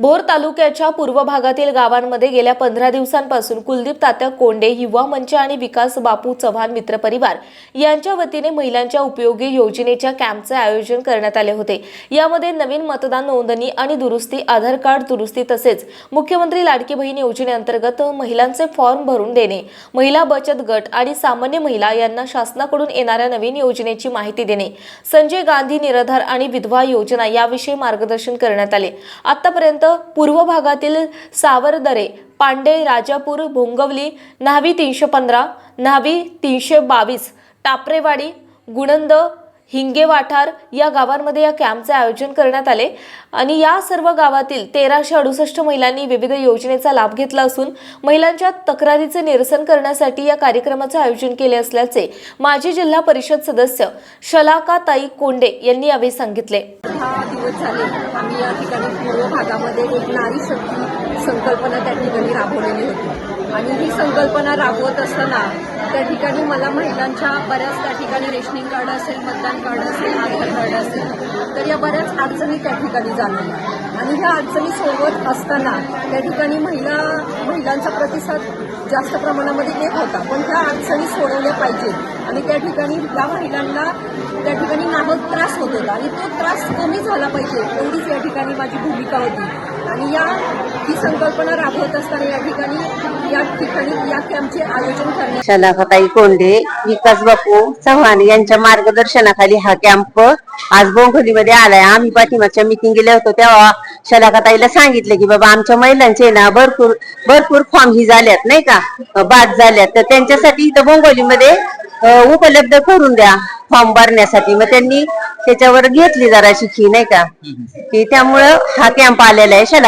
भोर तालुक्याच्या पूर्व भागातील गावांमध्ये गेल्या पंधरा दिवसांपासून कुलदीप तात्या कोंडे युवा मंच आणि विकास बापू चव्हाण मित्र परिवार यांच्या वतीने महिलांच्या उपयोगी योजनेच्या कॅम्पचे आयोजन करण्यात आले होते. यामध्ये नवीन मतदान नोंदणी आणि दुरुस्ती आधार कार्ड दुरुस्ती तसेच मुख्यमंत्री लाडकी बहीण योजनेअंतर्गत महिलांचे फॉर्म भरून देणे महिला बचत गट आणि सामान्य महिला यांना शासनाकडून येणाऱ्या नवीन योजनेची माहिती देणे संजय गांधी निराधार आणि विधवा योजना याविषयी मार्गदर्शन करण्यात आले. आतापर्यंत पूर्व भागातील सावरदरे पांडे राजापूर भोंगवली न्हावी तीनशे पंधरा न्हावी तीनशे बावीस टापरेवाडी गुणंद हिंगे वाठार या गावांमध्ये या कॅम्पचे आयोजन करण्यात आले. आणि या सर्व गावातील तेराशे अडुसष्ट महिलांनी विविध योजनेचा लाभ घेतला असून महिलांच्या तक्रारीचे निरसन करण्यासाठी या कार्यक्रमाचे आयोजन केले असल्याचे माजी जिल्हा परिषद सदस्य शलाकाताई कोंडे यांनी यावेळी सांगितले. हा दिवस झाले आम्ही या ठिकाणी पूर्व भागामध्ये एक नारी शक्ती संकल्पना त्या ठिकाणी राबवलेली होती. आणि ही संकल्पना राबवत असताना त्या ठिकाणी मला महिलांच्या बऱ्याच त्या ठिकाणी रेशनिंग कार्ड असेल मतदान कार्ड असेल आधार कार्ड असेल तर या बऱ्याच अडचणी त्या ठिकाणी जाणवल्या. आणि ह्या अडचणी सोडवत असताना त्या ठिकाणी महिला महिलांचा प्रतिसाद जास्त प्रमाणामध्ये येत होता. पण त्या अडचणी सोडवल्या पाहिजेत. आणि त्या ठिकाणी या महिलांना त्या ठिकाणी नाहक त्रास होत होता. आणि तो त्रास कमी झाला पाहिजे एवढीच या ठिकाणी माझी भूमिका होती. आणि या ही संकल्पना राबवत असताना या ठिकाणी या ठिकाणी या कॅम्पचे आयोजन करण्यात शलाकाताई कोंडे विकास बापू चव्हाण यांच्या मार्गदर्शनाखाली हा कॅम्प आज बोंगोलीमध्ये आलाय. आम्ही पाठीमागच्या मिटिंग गेले होतो तेव्हा शलाकाताईला सांगितलं की बाबा आमच्या महिलांचे ना भरपूर भरपूर फॉर्म ही झाल्यात नाही का? बाद झाल्यात. तर त्यांच्यासाठी इथं बोंगोलीमध्ये उपलब्ध करून द्या फॉर्म भरण्यासाठी. मग त्यांनी त्याच्यावर घेतली जराशी फी नाही का? की त्यामुळं हा कॅम्प आलेला आहे. शला